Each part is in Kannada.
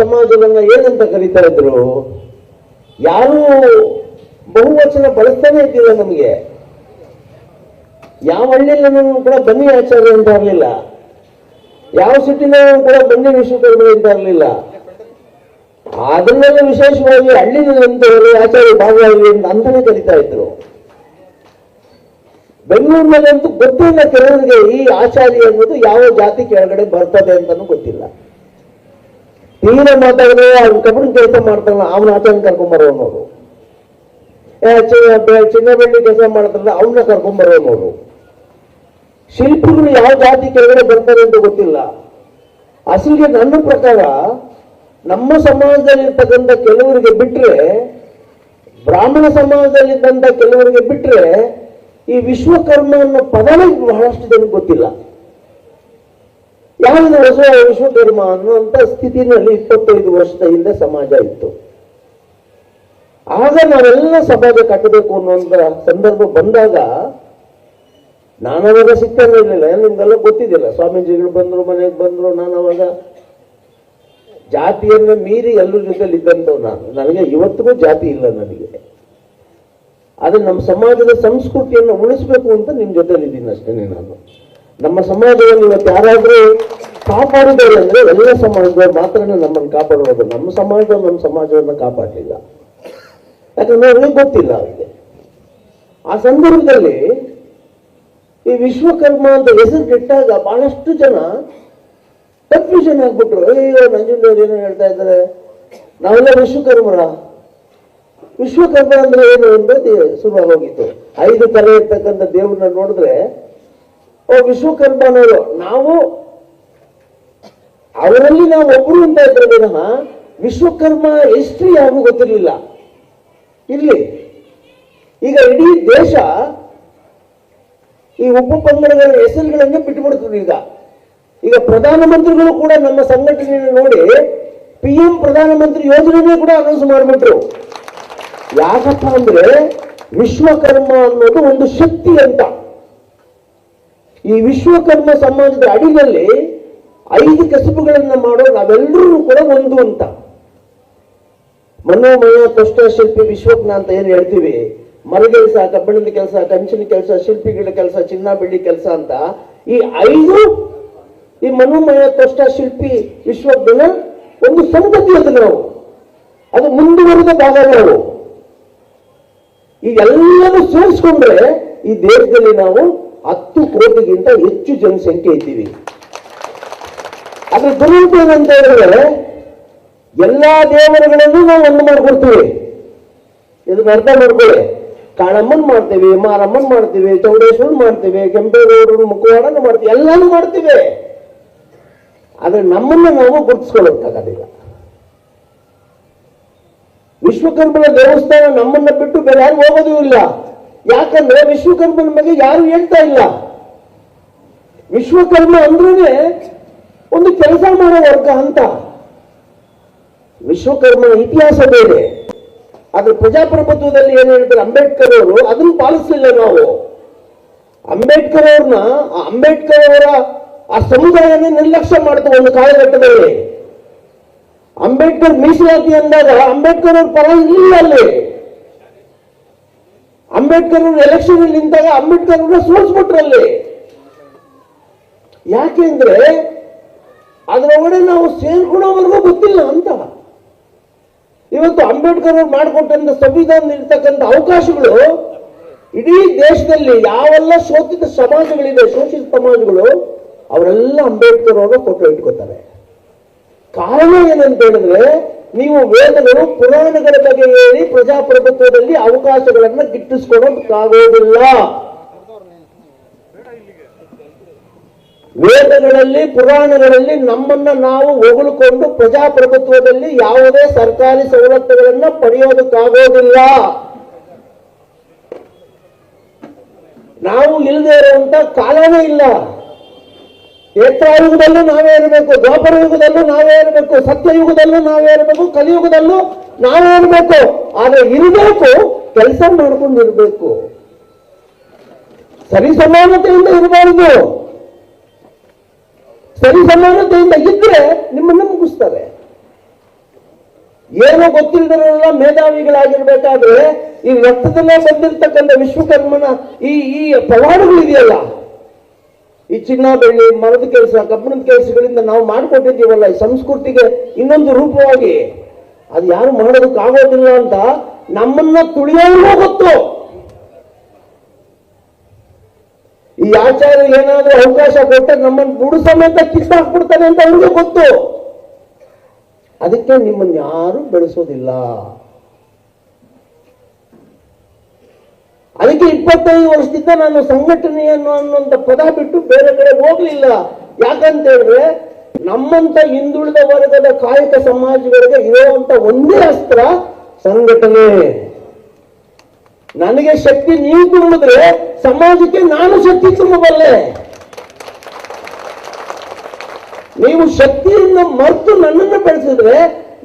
ಸಮಾಜವನ್ನ ಏನಂತ ಕರೀತಾ ಇದ್ರು? ಯಾರು ಬಹುವಚನ ಬಳಸ್ತಾನೆ ಇದ್ದಿಲ್ಲ ನಮಗೆ. ಯಾವ ಹಳ್ಳಿಯಲ್ಲಿ ಕೂಡ ಬನ್ನಿ ಆಚಾರ್ಯ ಅಂತ ಇರಲಿಲ್ಲ. ಯಾವ ಸಿಟಿನ ಕೂಡ ಬನ್ನಿ ವಿಶ್ವಕರ್ಮ ಅಂತ ಇರಲಿಲ್ಲ. ಅದನ್ನೆಲ್ಲ ವಿಶೇಷವಾಗಿ ಹಳ್ಳಿನಲ್ಲಂತವರು ಆಚಾರ್ಯ ಭಾಗವಾಗಿ ಅಂತ ಅಂತಾನೆ ಕರೀತಾ ಇದ್ರು. ಬೆಂಗಳೂರಿನಲ್ಲಂತೂ ಗೊತ್ತಿಲ್ಲ ಕೆಲವರಿಗೆ ಈ ಆಚಾರ್ಯ ಅನ್ನೋದು ಯಾವ ಜಾತಿ ಕೆಳಗಡೆ ಬರ್ತದೆ ಅಂತಾನು ಗೊತ್ತಿಲ್ಲ. ತೀರ ಮಾತಾಡಿದ್ರೆ ಅವ್ನು ಕಬ್ಬಿಣ ಕೆಲಸ ಮಾಡ್ತಾನಲ್ಲ ಅವನ ಆಚಾರ್ಯ ಕರ್ಕೊಂಬರೋ ಚಿನ್ನ ಬೆಳ್ಳಿ ಕೆಲಸ ಮಾಡ್ತಾರಲ್ಲ ಅವನ್ನ ಅನ್ನೋದು ಶಿಲ್ಪಿಗಳು ಯಾವ ಜಾತಿ ಕೆಳಗಡೆ ಬರ್ತಾರೆ ಅಂತ ಗೊತ್ತಿಲ್ಲ. ಅಸಲಿಗೆ ನನ್ನ ಪ್ರಕಾರ, ನಮ್ಮ ಸಮಾಜದಲ್ಲಿರ್ತಕ್ಕಂಥ ಕೆಲವರಿಗೆ ಬಿಟ್ರೆ, ಬ್ರಾಹ್ಮಣ ಸಮಾಜದಲ್ಲಿದ್ದಂಥ ಕೆಲವರಿಗೆ ಬಿಟ್ರೆ, ಈ ವಿಶ್ವಕರ್ಮ ಅನ್ನೋ ಪದವೇ ಬಹಳಷ್ಟು ಜನಕ್ಕೆ ಗೊತ್ತಿಲ್ಲ. ಯಾವುದು ಹೊಸ ವಿಶ್ವಕರ್ಮ ಅನ್ನುವಂಥ ಸ್ಥಿತಿನಲ್ಲಿ ಇಪ್ಪತ್ತೈದು ವರ್ಷದ ಹಿಂದೆ ಸಮಾಜ ಇತ್ತು. ಆಗ ನಾವೆಲ್ಲ ಸಮಾಜ ಕಟ್ಟಬೇಕು ಅನ್ನುವಂಥ ಸಂದರ್ಭ ಬಂದಾಗ ನಾನು ಅವಾಗ ಸಿಗ್ತಾನೆ ಇರಲಿಲ್ಲ. ನಿಮ್ಗೆಲ್ಲ ಗೊತ್ತಿದ್ದಿಲ್ಲ. ಸ್ವಾಮೀಜಿಗಳು ಬಂದ್ರು, ಮನೆಗೆ ಬಂದ್ರು, ನಾನು ಅವಾಗ ಜಾತಿಯನ್ನು ಮೀರಿ ಎಲ್ಲರ ಜೊತೆಲಿ ಇದ್ದಂಥವು ನಾನು. ನನಗೆ ಇವತ್ತಿಗೂ ಜಾತಿ ಇಲ್ಲ ನನಗೆ. ಆದರೆ ನಮ್ಮ ಸಮಾಜದ ಸಂಸ್ಕೃತಿಯನ್ನು ಉಳಿಸ್ಬೇಕು ಅಂತ ನಿಮ್ಮ ಜೊತೆಲಿ ಇದ್ದೀನಿ ಅಷ್ಟೇನೆ ನಾನು. ನಮ್ಮ ಸಮಾಜದಲ್ಲಿ ಇವತ್ತು ಯಾರಾದ್ರೂ ಕಾಪಾಡಿದ್ದಾರೆ ಅಂದ್ರೆ ಎಲ್ಲ ಸಮಾಜದವ್ರು ಮಾತ್ರ ನಮ್ಮನ್ನು ಕಾಪಾಡೋದು. ನಮ್ಮ ಸಮಾಜ ನಮ್ಮ ಸಮಾಜವನ್ನು ಕಾಪಾಡಲಿಲ್ಲ. ಯಾಕಂದ್ರೆ ಅವ್ರಿಗೆ ಗೊತ್ತಿಲ್ಲ ಅವರಿಗೆ. ಆ ಸಂದರ್ಭದಲ್ಲಿ ಈ ವಿಶ್ವಕರ್ಮ ಅಂತ ಹೆಸರು ಕೆಟ್ಟಾಗ ಬಹಳಷ್ಟು ಜನ ಕನ್ಫ್ಯೂಷನ್ ಆಗ್ಬಿಟ್ರು. ಅಯ್ಯೋ ನಂಜುಂಡವ್ರು ಏನೋ ಹೇಳ್ತಾ ಇದ್ದಾರೆ. ನಾವೆಲ್ಲ ವಿಶ್ವಕರ್ಮರ. ವಿಶ್ವಕರ್ಮ ಅಂದ್ರೆ ಏನು ಅಂತ ಶುರುವಾಗೋಗಿತ್ತು ಐದು ತಲೆ ಇರ್ತಕ್ಕಂಥ ದೇವ್ರನ್ನ ನೋಡಿದ್ರೆ ವಿಶ್ವಕರ್ಮನವರು, ನಾವು ಅವರಲ್ಲಿ ನಾವು ಒಬ್ರು ಅಂತ ಇದ್ರೆ ವಿನಃ ವಿಶ್ವಕರ್ಮ ಎಷ್ಟ್ರಿ ಯಾರಿಗೂ ಗೊತ್ತಿರಲಿಲ್ಲ. ಇಲ್ಲಿ ಈಗ ಇಡೀ ದೇಶ ಈ ಉಪ ಪಂಗಡಗಳ ಹೆಸರುಗಳನ್ನೇ ಬಿಟ್ಟುಬಿಡ್ತದೆ ಈಗ. ಈಗ ಪ್ರಧಾನಮಂತ್ರಿಗಳು ಕೂಡ ನಮ್ಮ ಸಂಘಟನೆಯನ್ನು ನೋಡಿ ಪಿ ಎಂ ಪ್ರಧಾನಮಂತ್ರಿ ಯೋಜನೆನೇ ಕೂಡ ಅನೌನ್ಸ್ ಮಾಡಿಬಿಟ್ರು. ಯಾಕಪ್ಪ ಅಂದ್ರೆ ವಿಶ್ವಕರ್ಮ ಅನ್ನೋದು ಒಂದು ಶಕ್ತಿ ಅಂತ. ಈ ವಿಶ್ವಕರ್ಮ ಸಮಾಜದ ಅಡಿಯಲ್ಲಿ ಐದು ಕಸುಬುಗಳನ್ನು ಮಾಡೋ ನಾವೆಲ್ಲರೂ ಕೂಡ ಒಂದು ಅಂತ. ಮನೋಮಯ ಕಷ್ಟ ಶಿಲ್ಪಿ ವಿಶ್ವಜ್ಞ ಅಂತ ಏನು ಹೇಳ್ತೀವಿ? ಮರಗೆಲಸ ಕಬ್ಬಿಣದ ಕೆಲಸ, ಕಂಚಿನ ಕೆಲಸ, ಶಿಲ್ಪಿಗಳ ಕೆಲಸ ಚಿನ್ನ ಬೆಳ್ಳಿ ಕೆಲಸ ಅಂತ. ಈ ಐದು, ಈ ಮನೋಮಯ ಶಿಲ್ಪಿ ವಿಶ್ವಜ್ಞನ ಒಂದು ಸಂಗತಿ ಅದು ನಾವು. ಅದು ಮುಂದುವರೆದ ಭಾಗ ನಾವು. ಇದೆಲ್ಲನೂ ಸೇರಿಸ್ಕೊಂಡ್ರೆ ಈ ದೇಶದಲ್ಲಿ ನಾವು ಹತ್ತು ಕೋಟಿಗಿಂತ ಹೆಚ್ಚು ಜನಸಂಖ್ಯೆ ಇದ್ದೀವಿ. ಅದ್ರ ದುರುಪಯೋಗ ಅಂತ ಹೇಳಿದ್ರೆ ಎಲ್ಲಾ ದೇವರುಗಳನ್ನು ನಾವು ಒಂದು ಮಾಡ್ಕೊಡ್ತೀವಿ. ಇದನ್ನ ಅರ್ಥ ಮಾಡ್ಕೊಳ್ಳಿ. ಕಾಳಮ್ಮನ್ ಮಾಡ್ತೇವೆ, ಮಾರಮ್ಮನ್ ಮಾಡ್ತೇವೆ, ಚೌಡೇಶ್ವರನ್ ಮಾಡ್ತೇವೆ ಕೆಂಪೇಗೌಡರು ಮುಖವಾಡನ ಮಾಡ್ತೀವಿ, ಎಲ್ಲಾನು ಮಾಡ್ತೀವಿ. ಆದ್ರೆ ನಮ್ಮನ್ನ ನಾವು ಗುರುತಿಸ್ಕೊಳ್ಳೋಕ್ಕಾಗೋದಿಲ್ಲ. ವಿಶ್ವಕರ್ಮನ ದೇವಸ್ಥಾನ ನಮ್ಮನ್ನ ಬಿಟ್ಟು ಬೇರೆ ಯಾರು ಹೋಗೋದು ಇಲ್ಲ. ಯಾಕಂದ್ರೆ ವಿಶ್ವಕರ್ಮನ ಬಗ್ಗೆ ಯಾರು ಹೇಳ್ತಾ ಇಲ್ಲ? ವಿಶ್ವಕರ್ಮ ಅಂದ್ರೇನೆ ಒಂದು ಕೆಲಸ ಮಾಡೋ ವರ್ಗ ಅಂತ. ವಿಶ್ವಕರ್ಮನ ಇತಿಹಾಸ ಬೇರೆ. ಆದ್ರೆ ಪ್ರಜಾಪ್ರಭುತ್ವದಲ್ಲಿ ಏನ್ ಹೇಳ್ತಾರೆ ಅಂಬೇಡ್ಕರ್ ಅವರು? ಅದನ್ನ ಪಾಲಿಸಲಿಲ್ಲ ನಾವು. ಅಂಬೇಡ್ಕರ್ ಅವ್ರನ್ನ ಅಂಬೇಡ್ಕರ್ ಅವರ ಆ ಸಮುದಾಯನೇ ನಿರ್ಲಕ್ಷ್ಯ ಮಾಡ್ತು ಒಂದು ಕಾಲಘಟ್ಟದಲ್ಲಿ. ಅಂಬೇಡ್ಕರ್ ಮೀಸಲಾತಿ ಅಂದಾಗ ಅಂಬೇಡ್ಕರ್ ಅವ್ರ ಪರ ಇಲ್ಲ ಅಲ್ಲಿ. ಅಂಬೇಡ್ಕರ್ ಅವರು ಎಲೆಕ್ಷನ್ ಅಲ್ಲಿ ನಿಂತಾಗ ಅಂಬೇಡ್ಕರ್ ಅವ್ರನ್ನ ಸೋಲ್ಸ್ಬಿಟ್ರಲ್ಲಿ ಯಾಕೆಂದ್ರೆ ಅದರೊಳಗಡೆ ನಾವು ಸೇರ್ಕೊಳ್ಳೋವರೆಗೂ ಗೊತ್ತಿಲ್ಲ ಅಂತ. ಇವತ್ತು ಅಂಬೇಡ್ಕರ್ ಅವ್ರು ಮಾಡಿಕೊಟ್ಟಂತ ಸಂವಿಧಾನ ಇರ್ತಕ್ಕಂಥ ಅವಕಾಶಗಳು ಇಡೀ ದೇಶದಲ್ಲಿ ಯಾವೆಲ್ಲ ಶೋಷಿತ ಸಮಾಜಗಳಿದೆ ಶೋಷಿತ ಸಮಾಜಗಳು, ಅವರೆಲ್ಲ ಅಂಬೇಡ್ಕರ್ ಅವರ ಫೋಟೋ ಇಟ್ಕೋತಾರೆ. ಕಾರಣ ಏನಂತ ಹೇಳಿದ್ರೆ ನೀವು ವೇದಗಳು ಪುರಾಣಗಳ ಬಗ್ಗೆ ಹೇಳಿ ಪ್ರಜಾಪ್ರಭುತ್ವದಲ್ಲಿ ಅವಕಾಶಗಳನ್ನ ಗಿಟ್ಟಿಸ್ಕೊಡೋದಕ್ಕಾಗೋದಿಲ್ಲ ವೇದಗಳಲ್ಲಿ, ಪುರಾಣಗಳಲ್ಲಿ ನಮ್ಮನ್ನ ನಾವು ಹೊಗಳಿಕೊಂಡು ಪ್ರಜಾಪ್ರಭುತ್ವದಲ್ಲಿ ಯಾವುದೇ ಸರ್ಕಾರಿ ಸವಲತ್ತುಗಳನ್ನ ಪಡೆಯೋದಕ್ಕಾಗೋದಿಲ್ಲ. ನಾವು ಇಲ್ಲದೆ ಇರುವಂತ ಕಾಲನೇ ಇಲ್ಲ. ಯುಗದಲ್ಲೂ ನಾವೇ ಇರಬೇಕು ದ್ವಾಪರ ಯುಗದಲ್ಲೂ ನಾವೇ ಇರಬೇಕು, ಸತ್ಯಯುಗದಲ್ಲೂ ನಾವೇ ಇರಬೇಕು, ಕಲಿಯುಗದಲ್ಲೂ ನಾವೇ ಇರಬೇಕು. ಆದ್ರೆ ಇರಬೇಕು, ಕೆಲಸ ಮಾಡ್ಕೊಂಡು ಇರಬೇಕು ಸರಿ ಸಮಾನತೆಯಿಂದ ಇರಬಾರದು. ಸರಿ ಸಮಾನತೆಯಿಂದ ಇದ್ರೆ ನಿಮ್ಮನ್ನು ಮುಗಿಸ್ತಾರೆ. ಏನೋ ಗೊತ್ತಿಲ್ಲದವರೆಲ್ಲ ಮೇಧಾವಿಗಳಾಗಿರ್ಬೇಕಾದ್ರೆ ಈ ರಕ್ತದಲ್ಲೇ ಬಂದಿರತಕ್ಕಂಥ ವಿಶ್ವಕರ್ಮನ ಈ ಈ ಪವಾಡಗಳಿದೆಯಲ್ಲ ಈ ಚಿನ್ನ ಬೆಳ್ಳಿ ಮರದ ಕೆಲಸ ಕಬ್ಬಿಣದ ಕೆಲಸಗಳಿಂದ ನಾವು ಮಾಡಿಕೊಟ್ಟಿದ್ದೀವಲ್ಲ, ಈ ಸಂಸ್ಕೃತಿಗೆ ಇನ್ನೊಂದು ರೂಪವಾಗಿ. ಅದು ಯಾರು ಮಾಡೋದಕ್ಕಾಗೋದಿಲ್ಲ ಅಂತ ನಮ್ಮನ್ನ ತುಳಿಯೋರ್ಗೂ ಗೊತ್ತು. ಈ ಆಚಾರ್ಯ ಏನಾದ್ರೂ ಅವಕಾಶ ಕೊಟ್ಟರೆ ನಮ್ಮನ್ನು ಬುಡು ಸಮೇತ ಕಿತ್ತಾಕ್ಬಿಡ್ತಾನೆ ಅಂತ ಅವ್ರಿಗೂ ಗೊತ್ತು. ಅದಕ್ಕೆ ನಿಮ್ಮನ್ನು ಯಾರು ಬೆಳೆಸೋದಿಲ್ಲ. ಅದಕ್ಕೆ ಇಪ್ಪತ್ತೈದು ವರ್ಷದಿಂದ ನಾನು ಸಂಘಟನೆಯನ್ನು ಅನ್ನುವಂಥ ಪದ ಬಿಟ್ಟು ಬೇರೆ ಕಡೆ ಹೋಗ್ಲಿಲ್ಲ. ಯಾಕಂತ ಹೇಳಿದ್ರೆ ನಮ್ಮಂತ ಹಿಂದುಳಿದ ವರ್ಗದ ಕಾಯಕ ಸಮಾಜಗಳಿಗೆ ಇರುವಂತ ಒಂದೇ ಅಸ್ತ್ರ ಸಂಘಟನೆ. ನನಗೆ ಶಕ್ತಿ ನೀವು ತುಂಬಿದ್ರೆ ಸಮಾಜಕ್ಕೆ ನಾನು ಶಕ್ತಿ ತುಂಬಬಲ್ಲೆ. ನೀವು ಶಕ್ತಿಯಿಂದ ಮರೆತು ನನ್ನನ್ನು ಬೆಳೆಸಿದ್ರೆ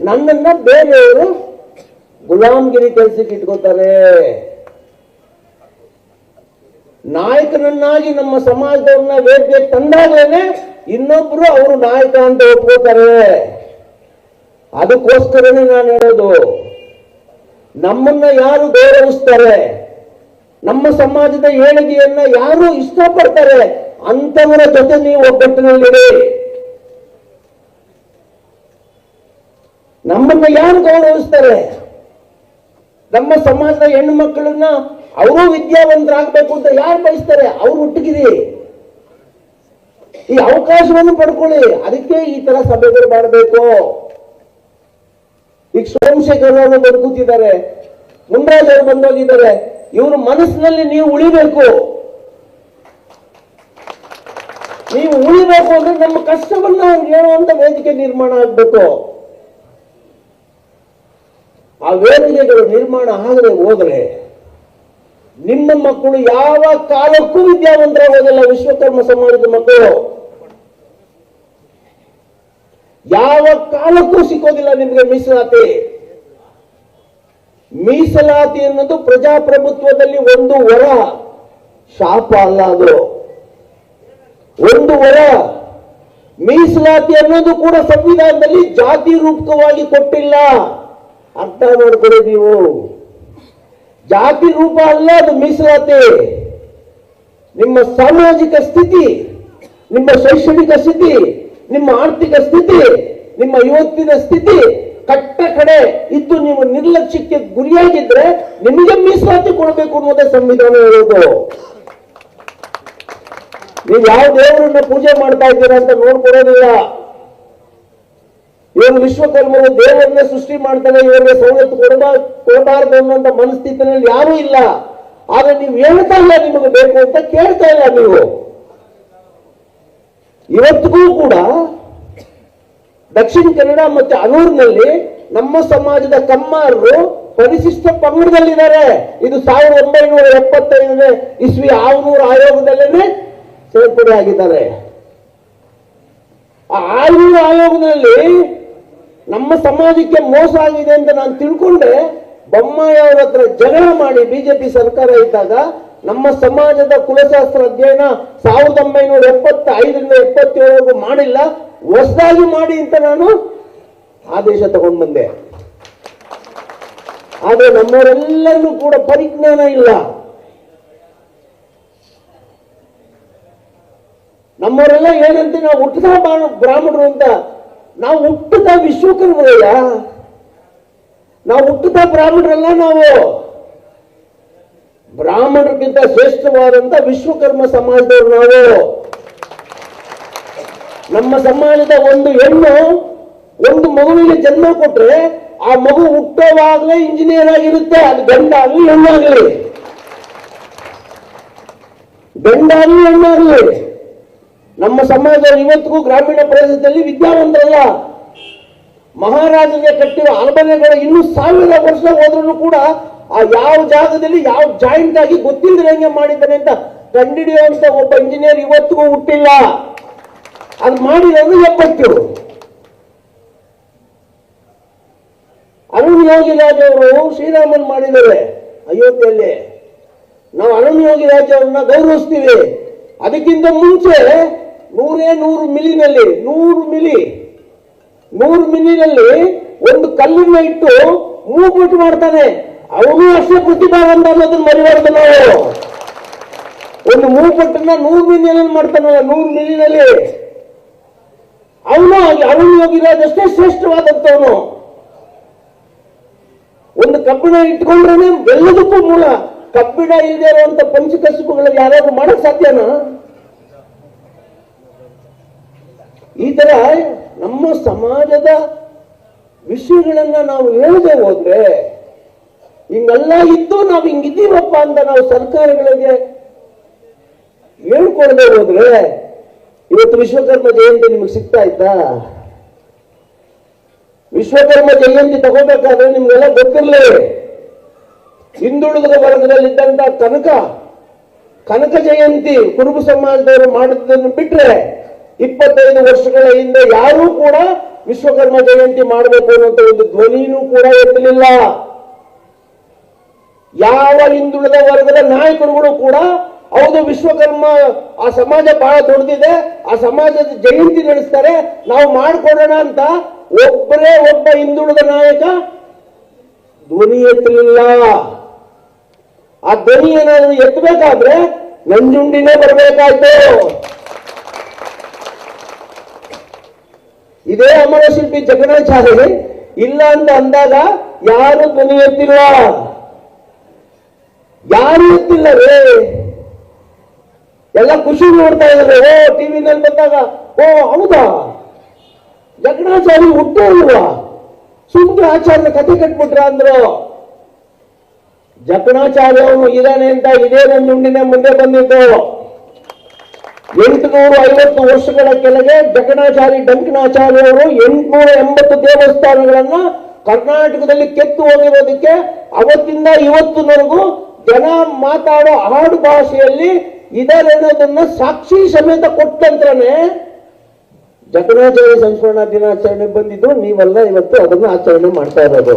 ನನ್ನನ್ನ ಬೇರೆಯವರು ಗುಲಾಮ್ಗಿರಿ ಕೆಲಸಕ್ಕೆ ಇಟ್ಕೋತಾರೆ ನಾಯಕನನ್ನಾಗಿ ನಮ್ಮ ಸಮಾಜದವ್ರನ್ನ ವೇದಿಕೆ ತಂದಾಗಲೇ ಇನ್ನೊಬ್ರು ಅವರು ನಾಯಕ ಅಂತ ಒಪ್ಕೋತಾರೆ. ಅದಕ್ಕೋಸ್ಕರನೇ ನಾನು ಹೇಳೋದು, ನಮ್ಮನ್ನ ಯಾರು ಗೌರವಿಸ್ತಾರೆ, ನಮ್ಮ ಸಮಾಜದ ಏಳಿಗೆಯನ್ನ ಯಾರು ಇಷ್ಟಪಡ್ತಾರೆ ಅಂತವರ ಜೊತೆ ನೀವು ಒಗ್ಗಟ್ಟಿನಲ್ಲಿರಿ. ನಮ್ಮನ್ನ ಯಾರು ಗೌರವಿಸ್ತಾರೆ? ನಮ್ಮ ಸಮಾಜದ ಹೆಣ್ಣು ಮಕ್ಕಳನ್ನ ಅವರು ವಿದ್ಯಾವಂತರಾಗಬೇಕು ಅಂತ ಯಾರು ಬಯಸ್ತಾರೆ? ಅವ್ರು ಒಟ್ಟಿಗಿರಿ ಈ ಅವಕಾಶವನ್ನು ಪಡ್ಕೊಳ್ಳಿ. ಅದಕ್ಕೆ ಈ ತರ ಸಭೆಗಳು ಮಾಡಬೇಕು. ಈಗ ಸೋಮಶೇಖರ್ ಅವರು ಬಂದು ಕೂತಿದ್ದಾರೆ. ಮುಂಡರಾಜ್ ಅವರು ಬಂದೋಗಿದ್ದಾರೆ. ಇವ್ರ ಮನಸ್ಸಿನಲ್ಲಿ ನೀವು ಉಳಿಬೇಕು. ನೀವು ಉಳಿಬೇಕು ಅಂದ್ರೆ ನಮ್ಮ ಕಷ್ಟವನ್ನ ಅಂತ ವೇದಿಕೆ ನಿರ್ಮಾಣ ಆಗ್ಬೇಕು. ಆ ವೇದಿಕೆಗಳು ನಿರ್ಮಾಣ ಆದರೆ ಹೋದ್ರೆ ನಿಮ್ಮ ಮಕ್ಕಳು ಯಾವ ಕಾಲಕ್ಕೂ ವಿದ್ಯಾವಂತರಾಗೋದಿಲ್ಲ ವಿಶ್ವಕರ್ಮ ಸಮಾಜದ ಮಕ್ಕಳು. ಯಾವ ಕಾಲಕ್ಕೂ ಸಿಕ್ಕೋದಿಲ್ಲ ನಿಮಗೆ ಮೀಸಲಾತಿ. ಮೀಸಲಾತಿ ಅನ್ನೋದು ಪ್ರಜಾಪ್ರಭುತ್ವದಲ್ಲಿ ಒಂದು ವರ, ಶಾಪ ಅಲ್ಲ ಅದು. ಒಂದು ವರ. ಮೀಸಲಾತಿ ಅನ್ನೋದು ಕೂಡ ಸಂವಿಧಾನದಲ್ಲಿ ಜಾತಿ ರೂಪಕವಾಗಿ ಕೊಟ್ಟಿಲ್ಲ. ಅರ್ಥ ಮಾಡ್ಕೊಡಿ ನೀವು. ಜಾತಿ ರೂಪ ಅಲ್ಲ ಅದು ಮೀಸಲಾತಿ. ನಿಮ್ಮ ಸಾಮಾಜಿಕ ಸ್ಥಿತಿ, ನಿಮ್ಮ ಶೈಕ್ಷಣಿಕ ಸ್ಥಿತಿ, ನಿಮ್ಮ ಆರ್ಥಿಕ ಸ್ಥಿತಿ, ನಿಮ್ಮ ಇವತ್ತಿನ ಸ್ಥಿತಿ ಕಟ್ಟ ಕಡೆ ಇದ್ದು ನೀವು ನಿರ್ಲಕ್ಷ್ಯಕ್ಕೆ ಗುರಿಯಾಗಿದ್ರೆ ನಿಮಗೆ ಮೀಸಲಾತಿ ಕೊಡಬೇಕು ಅನ್ನೋದೇ ಸಂವಿಧಾನ ಹೇಳೋದು ನೀವು ಯಾವ ದೇವರನ್ನ ಪೂಜೆ ಮಾಡ್ತಾ ಇದ್ದೀರಾ ಅಂತ ನೋಡ್ಕೊಡೋದಿಲ್ಲ ಇವರು ವಿಶ್ವಕರ್ಮನು ದೇವರನ್ನೇ ಸೃಷ್ಟಿ ಮಾಡ್ತಾನೆ ಇವರಿಗೆ ಸವಲತ್ತು ಕೊಡಬ, ಕೊಡಬಾರದು ಅನ್ನುವಂತ ಮನಸ್ಥಿತಿನಲ್ಲಿ ಯಾರೂ ಇಲ್ಲ. ಆದ್ರೆ ನೀವು ಹೇಳ್ತಾ ಇಲ್ಲ ನಿಮಗೆ ಬೇಕು ಅಂತ ಕೇಳ್ತಾ ಇಲ್ಲ ನೀವು. ಇವತ್ತಿಗೂ ಕೂಡ ದಕ್ಷಿಣ ಕನ್ನಡ ಮತ್ತೆ ಅನೂರ್ನಲ್ಲಿ ನಮ್ಮ ಸಮಾಜದ ಕಮ್ಮಾರರು ಪರಿಶಿಷ್ಟ ಪಂಗಡದಲ್ಲಿದ್ದಾರೆ. ಇದು ಸಾವಿರದ ಒಂಬೈನೂರ ಎಪ್ಪತ್ತೈದನೇ ಇಸ್ವಿ ಆವನೂರು ಆಯೋಗದಲ್ಲೇನೆ ಸೇರ್ಪಡೆ ಆಗಿದ್ದಾರೆ ಆ ಆಯೋಗದಲ್ಲಿ ನಮ್ಮ ಸಮಾಜಕ್ಕೆ ಮೋಸ ಆಗಿದೆ ಅಂತ ನಾನು ತಿಳ್ಕೊಂಡೆ, ಬೊಮ್ಮಾಯಿ ಅವ್ರ ಹತ್ರ ಜಗಳ ಮಾಡಿ ಬಿಜೆಪಿ ಸರ್ಕಾರ ಇದ್ದಾಗ ನಮ್ಮ ಸಮಾಜದ ಕುಲಶಾಸ್ತ್ರ ಅಧ್ಯಯನ ಸಾವಿರದ ಒಂಬೈನೂರ ಎಪ್ಪತ್ತ ಐದರಿಂದ ಎಪ್ಪತ್ತೇಳವರೆಗೂ ಮಾಡಿಲ್ಲ, ಹೊಸದಾಗಿ ಮಾಡಿ ಅಂತ ನಾನು ಆದೇಶ ತಗೊಂಡು ಬಂದೆ. ಆದ್ರೆ ನಮ್ಮವರೆಲ್ಲರಿಗೂ ಕೂಡ ಪರಿಜ್ಞಾನ ಇಲ್ಲ. ನಮ್ಮವರೆಲ್ಲ ಏನಂತ, ನಾವು ಹುಟ್ಟದ ಬ್ರಾಹ್ಮಣರು ಅಂತ ನಾವು ಹುಟ್ಟದ ವಿಶ್ವಕರ್ಮರಯ್ಯ ನಾವು ಹುಟ್ಟದ ಬ್ರಾಹ್ಮಣರಲ್ಲ ನಾವು. ಬ್ರಾಹ್ಮಣರಿಗಿಂತ ಶ್ರೇಷ್ಠವಾದಂತ ವಿಶ್ವಕರ್ಮ ಸಮಾಜದವರು ನಾವು. ನಮ್ಮ ಸಮಾಜದ ಒಂದು ಹೆಣ್ಣು ಒಂದು ಮಗುವಿಗೆ ಜನ್ಮ ಕೊಟ್ರೆ ಆ ಮಗು ಹುಟ್ಟೋವಾಗಲೇ ಇಂಜಿನಿಯರ್ ಆಗಿರುತ್ತೆ. ಅದು ಗಂಡ ಆಗಲಿ ಹೆಣ್ಣಾಗಲಿ. ಗಂಡಾಗಲಿ ಹೆಣ್ಣಾಗಲಿ. ನಮ್ಮ ಸಮಾಜ ಇವತ್ತಿಗೂ ಗ್ರಾಮೀಣ ಪ್ರದೇಶದಲ್ಲಿ ವಿದ್ಯಾವಂತರಲ್ಲ. ಮಹಾರಾಜನಿಗೆ ಕಟ್ಟಿರೋ ಅರಮನೆಗಳ ಇನ್ನೂ ಸಾವಿರ ವರ್ಷ ಹೋದ್ರೂ ಕೂಡ ಆ ಯಾವ ಜಾಗದಲ್ಲಿ ಯಾವ ಜಾಯಿಂಟ್ ಆಗಿ ಗೊತ್ತಿಲ್ಲದೆ ಹೆಂಗೆ ಮಾಡಿದ್ದಾನೆ ಅಂತ ಕಂಡಿಡಿಯುವಂತ ಒಬ್ಬ ಇಂಜಿನಿಯರ್ ಇವತ್ತಿಗೂ ಹುಟ್ಟಿಲ್ಲ. ಅದು ಮಾಡಿರೋದು ಎಪ್ಪತ್ತು. ಅರುಣ್ ಯೋಗಿರಾಜ್ ಅವರು ಶ್ರೀರಾಮನ್ ಮಾಡಿದ್ದಾರೆ ಅಯೋಧ್ಯೆಯಲ್ಲಿ. ನಾವು ಅರುಣ್ ಯೋಗಿರಾಜ್ ಅವ್ರನ್ನ ಗೌರವಿಸ್ತೀವಿ. ಅದಕ್ಕಿಂತ ಮುಂಚೆ ನೂರೇ ನೂರು ಮಿಲಿನಲ್ಲಿ, ನೂರು ಮಿಲಿ, ನೂರು ಮಿಲಿನಲ್ಲಿ ಒಂದು ಕಲ್ಲಿನ ಇಟ್ಟು ಮೂವ್ಮೆಂಟ್ ಮಾಡ್ತಾನೆ. ಅವನು ಅಷ್ಟೇ ಪ್ರತಿಭಾವಂತ ಅನ್ನೋದನ್ನ ಮರಿಬಾರ್ದು ನಾವು. ಒಂದು ಮೂಗ್ಬಟ್ಟನ್ನ ನೂರು ಮಿಲಿಯಲ್ಲಿ ಮಾಡ್ತಾನಲ್ಲ, ನೂರು ಮಿಲಿನಲ್ಲಿ. ಅವನು ಅವನು ಹೋಗಿರೋದಷ್ಟೇ ಶ್ರೇಷ್ಠವಾದಂತವನು ಒಂದು ಕಬ್ಬಿಣ ಇಟ್ಕೊಂಡ್ರೆ ಎಲ್ಲದಕ್ಕೂ ಮೂಲ. ಕಬ್ಬಿಣ ಇಲ್ಲದೆ ಇರುವಂತ ಪಂಚಕಸುಕುಗಳಲ್ಲಿ ಯಾರಾದ್ರೂ ಮಾಡಕ್ ಸಾಧ್ಯನಾ? ಈ ತರ ನಮ್ಮ ಸಮಾಜದ ವಿಷಯಗಳನ್ನ ನಾವು ಹೇಳದೆ ಹೋದ್ರೆ ಹಿಂಗೆಲ್ಲ ಇದ್ದು ನಾವು ಹಿಂಗಿದ್ದೀವಪ್ಪ ಅಂತ ನಾವು ಸರ್ಕಾರಗಳಿಗೆ ಹೇಳ್ಕೊಡದೆ ಹೋದ್ರೆ ಇವತ್ತು ವಿಶ್ವಕರ್ಮ ಜಯಂತಿ ನಿಮ್ಗೆ ಸಿಗ್ತಾ ಇತ್ತಾ? ವಿಶ್ವಕರ್ಮ ಜಯಂತಿ ತಗೋಬೇಕಾದ್ರೆ ನಿಮ್ಗೆಲ್ಲ ಗೊತ್ತಿರಲಿ. ಹಿಂದುಳಿದ ವರ್ಗದಲ್ಲಿದ್ದಂತ ಕನಕ ಕನಕ ಜಯಂತಿ ಕುರುಬು ಸಮಾಜದವರು ಮಾಡುತ್ತಿದ್ದನ್ನು ಬಿಟ್ರೆ ಇಪ್ಪತ್ತೈದು ವರ್ಷಗಳ ಹಿಂದೆ ಯಾರೂ ಕೂಡ ವಿಶ್ವಕರ್ಮ ಜಯಂತಿ ಮಾಡಬೇಕು ಅನ್ನುವಂತ ಒಂದು ಧ್ವನಿನೂ ಕೂಡ ಎತ್ತಲಿಲ್ಲ. ಯಾವ ಹಿಂದುಳಿದ ವರ್ಗದ ನಾಯಕರುಗಳು ಕೂಡ ಹೌದು ವಿಶ್ವಕರ್ಮ, ಆ ಸಮಾಜ ಬಹಳ ದೊಡ್ಡದಿದೆ, ಆ ಸಮಾಜದ ಜಯಂತಿ ನಡೆಸ್ತಾರೆ, ನಾವು ಮಾಡಿಕೊಡೋಣ ಅಂತ ಒಬ್ಬರೇ ಒಬ್ಬ ಹಿಂದುಳಿದ ನಾಯಕ ಧ್ವನಿ ಎತ್ತಲಿಲ್ಲ. ಆ ಧ್ವನಿ ಏನಾದ್ರು ಎತ್ತಬೇಕಾದ್ರೆ ನಂಜುಂಡಿನೇ ಬರಬೇಕಾಯ್ತು. ಇದೇ ಅಮರ ಶಿಲ್ಪಿ ಇಲ್ಲ ಅಂತ ಅಂದಾಗ ಯಾರು ಧ್ವನಿ ಎತ್ತಿಲ್ಲ ಯಾರು ಎತ್ತಿಲ್ಲ ರೇ ಎಲ್ಲ ಖುಷಿ ನೋಡ್ತಾ ಇದ್ದಾರೆ. ಓ, ಟಿವಿನಲ್ಲಿ ಬಂದಾಗ, ಓ, ಹೌದಾ? ಜಗನಾಚಾರ್ಯ ಹುಟ್ಟೇ ಇಲ್ವಾ ಸುಮ್ಮನೆ ಆಚಾರ್ಯ ಕತೆ ಕಟ್ಬಿಟ್ರ ಅಂದ್ರು? ಜಕಣಾಚಾರ್ಯ ಅವನು ಇದಾನೆ ಅಂತ ಇದೇ ನನ್ನ ಮುಂದೆ ಬಂದಿದ್ದು. ಎಂಟುನೂರ ಐವತ್ತು ವರ್ಷಗಳ ಕೆಳಗೆ ಜಕಣಾಚಾರಿ ಡಂಕನಾಚಾರ್ಯ ಅವರು ಎಂಟುನೂರ ಎಂಬತ್ತು ದೇವಸ್ಥಾನಗಳನ್ನ ಕರ್ನಾಟಕದಲ್ಲಿ ಕೆತ್ತು ಹೋಗಿರೋದಕ್ಕೆ ಅವತ್ತಿಂದ ಇವತ್ತು ಇವತ್ತಿನವರೆಗೂ ಜನ ಮಾತಾಡೋ ಆಡು ಭಾಷೆಯಲ್ಲಿ ಇದರನ್ನೋದನ್ನ ಸಾಕ್ಷಿ ಸಮೇತ ಕೊಟ್ಟಂತ್ರನೇ ಜಕಣಾಚಾರ್ಯ ಸಂಸ್ಮರಣಾ ದಿನಾಚರಣೆ ಬಂದಿದ್ದು ನೀವೆಲ್ಲ ಇವತ್ತು ಅದನ್ನು ಆಚರಣೆ ಮಾಡ್ತಾ ಇರೋದು.